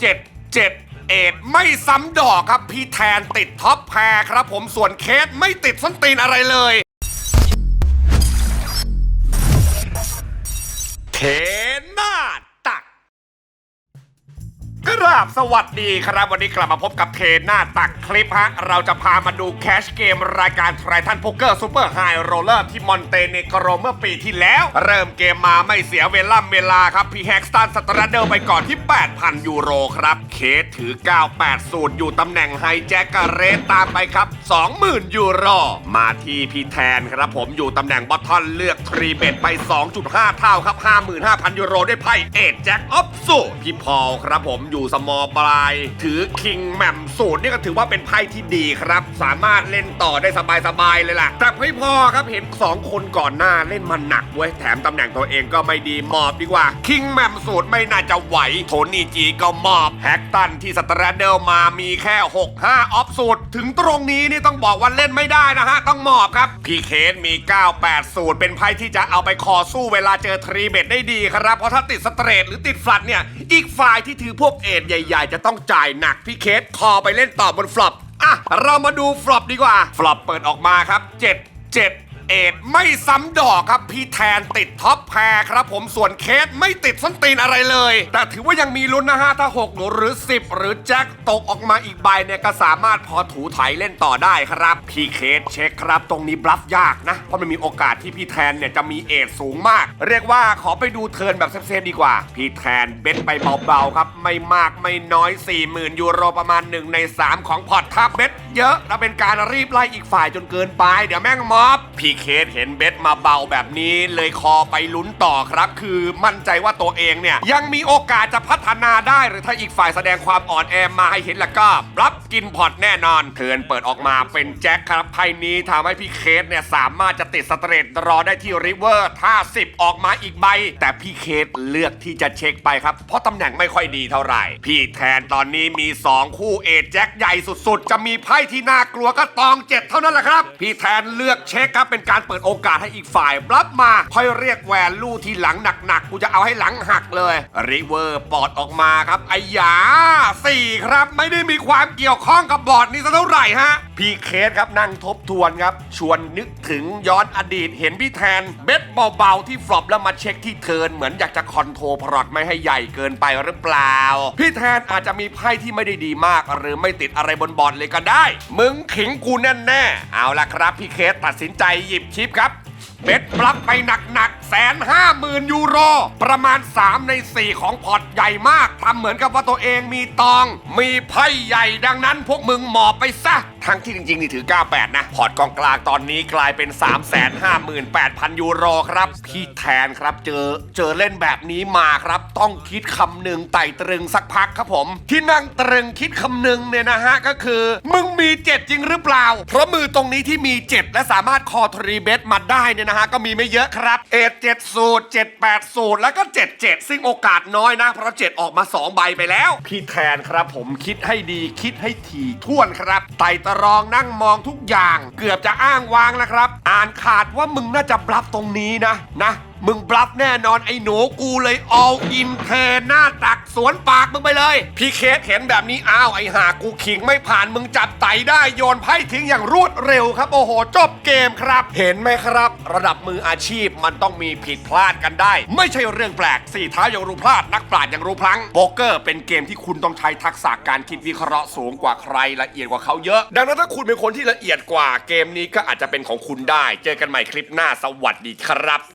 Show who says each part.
Speaker 1: 7 7เอ็ดไม่ซ้ำดอกครับ พี่แทนติดท็อปแพรครับผมส่วนเคสไม่ติดส้นตีนอะไรเลย เท ราบสวัสดีครับ วันนี้กลับมาพบกับเทหน้าตักคลิปฮะ เราจะพามาดูแคชเกมรายการไททันโพเกอร์ซูเปอร์ไฮโรเลอร์ที่มอนเตเนโกรเมื่อปีที่แล้ว เริ่มเกมมาไม่เสียเวลาเวลาครับ พี่แฮกสตันสตราเดลไปก่อนที่ 8,000 ยูโรครับ เคสถือ 980 อยู่ตำแหน่งไฮแจ็คกเรสตามไปครับ 20,000 ยูโร มาที่พี่แทนครับผมอยู่ตำแหน่งบอททอนเลือกทรีเบตไป 2.5 เท่าครับ 55,000 ยูโรด้วยไพ่เอ็ดแจ็คออฟสูพี่พอลครับผมอยู่สมอปลาย ถือคิงแหม่มสูตรนี่ก็ถือว่าเป็นไพ่ที่ดีครับ สามารถเล่นต่อได้สบายๆเลยล่ะ แต่ไม่พอครับเห็น 2 คนก่อนหน้าเล่นมันหนักเว้ยแถมตำแหน่งตัวเองก็ไม่ดีมอบดีกว่า คิงแหม่มสูตรไม่น่าจะไหว โทนี่จีก็มอบแฮกตันที่สตรเดลมามีแค่ 6 5 ออฟสูตร ถึงตรงนี้นี่ต้องบอกว่าเล่นไม่ได้นะฮะ ต้องมอบครับ พี่เคนมี 98 สูตร เป็นไพ่ที่จะเอาไปคอสู้เวลาเจอทรีเบตได้ดีครับ เพราะถ้าติดสเตรทหรือติดฟลัดเนี่ย อีกฝ่ายที่ถือพวกเอ็ดใหญ่ ๆ จะต้องจ่ายหนักพี่เคสคอไปเล่นต่อบนฟลอปอะเรามาดูฟลอปดีกว่าฟลอปเปิดออกมาครับ 7 7 เอดไม่ซ้ำดอกครับพี่แทนติดท็อปแพรครับผมส่วนเคสไม่ติดส้นตีนอะไรเลย แต่ถือว่ายังมีลุ้นนะฮะถ้า 6 หรือ 10 หรือแจ็คตกออกมาอีกใบเนี่ยก็สามารถพอถูไถเล่นต่อได้ครับพี่เคสเช็คครับ ตรงนี้บลัฟยากนะ เพราะมันมีโอกาสที่พี่แทนเนี่ยจะมีเอทสูงมาก เรียกว่าขอไปดูเทิร์นแบบเซฟๆดีกว่า พี่แทนเบ็ดไปเบาๆครับไม่มากไม่น้อย 40,000 ยูโรประมาณ1ใน3 ของพอร์ตครับเบ็ดเยอะแล้วเป็นการรีบไล่อีกฝ่ายจนเกินไป เดี๋ยวแม่งมอบพี่เคสเห็นเบ็ดมาเบาแบบนี้เลยคอไปลุ้นต่อครับ คือมั่นใจว่าตัวเองเนี่ย ยังมีโอกาสจะพัฒนาได้หรือถ้าอีกฝ่ายแสดงความอ่อนแอมาให้เห็นแล้วก็ รับกินพอตแน่นอนเทิร์นเปิดออกมาเป็นแจ็คครับไพ่นี้ทำให้พี่เคสเนี่ยสามารถจะติดสเตรทรอได้ที่ริเวอร์ถ้า 10 ออกมาอีกใบ แต่พี่เคสเลือกที่จะเช็คไปครับ เพราะตำแหน่งไม่ค่อยดีเท่าไหร่ พี่แทนตอนนี้มี 2 คู่เอจแจ็คใหญ่สุดๆ จะมีไพ่ที่น่ากลัวก็ตองเจ็ดเท่านั้นแหละครับ พี่แทนเลือกเช็คครับเป็นการเปิดโอกาสให้อีกฝ่ายรับมา ค่อยเรียกแวนลู่ที่หลังหนักๆ กูจะเอาให้หลังหักเลยริเวอร์ปอดออกมาครับไอ้หยาสี่ครับไม่ได้มีความเกี่ยวข้องกับบอร์ดนี้สักเท่าไหร่ฮะพี่เคสครับนั่งทบทวนครับ ชวนนึกถึงย้อนอดีตเห็นพี่แทน เบ็ดเบาๆที่ฟลอปแล้วมาเช็คที่เทินเหมือนอยากจะคอนโทรลพรอตไม่ให้ใหญ่เกินไปหรือเปล่า พี่แทนอาจจะมีไพ่ที่ไม่ได้ดีมาก หรือไม่ติดอะไรบนบอร์ดเลยก็ได้ มึงขิงกูแน่ๆเอาละครับ พี่เคสตัดสินใจหยิบชิปครับเบ็ดปลักไปหนักๆแสนห้าหมื่นยูโร ประมาณ 3 ใน 4 ของพอร์ตใหญ่มากทำเหมือนกับว่าตัวเองมีตอง มีไพ่ใหญ่ดังนั้นพวกมึงหมอบไปซะ ทั้งที่จริงๆนี่ถือ 98 นะ พอร์ตกองกลางตอนนี้กลายเป็น 358,000 ยูโรครับ พี่แทนครับเจอเจอเล่นแบบนี้มาครับ ต้องคิดคำหนึ่งไต่ตรึงสักพักครับผม ที่นั่งตรึงคิดคำหนึ่งเนี่ยนะฮะ ก็คือ มึงมีเจ็ดจริงหรือเปล่า เพราะมือตรงนี้ที่มีเจ็ดและสามารถคอทรีเบสมาได้เนี่ยนะฮะ ก็มีไม่เยอะครับเอเจ็ดสูตรเจ็ดแปดสูตรแล้วก็เจ็ดเจ็ดซึ่งโอกาสน้อยนะ เพราะเจ็ดออกมาสองใบไปแล้ว พี่แทนครับผมคิดให้ดีคิดให้ถี่ถ้วนครับไต่ตรองนั่งมองทุกอย่าง เกือบจะอ้างวางแล้วครับ อ่านขาดว่ามึงน่าจะบลับตรงนี้นะนะมึงบลัฟแน่นอนไอ้หนูกูเลย all in เทหน้าตักสวนปากมึงไปเลย พี่เคสเห็นแบบนี้อ้าวไอ้หากูขิงไม่ผ่านมึงจับไตได้โยนไพ่ทิ้งอย่างรวดเร็วครับ โอ้โห จบเกมครับ เห็นไหมครับ ระดับมืออาชีพมันต้องมีผิดพลาดกันได้ ไม่ใช่เรื่องแปลกสี่เท้ายังรู้พลาดนักปราชญ์ยังรู้พลังโป๊กเกอร์เป็นเกมที่คุณต้องใช้ทักษะการคิดวิเคราะห์สูงกว่าใครละเอียดกว่าเขาเยอะ ดังนั้นถ้าคุณเป็นคนที่ละเอียดกว่าเกมนี้ก็อาจจะเป็นของคุณได้ เจอกันใหม่คลิปหน้าสวัสดีครับ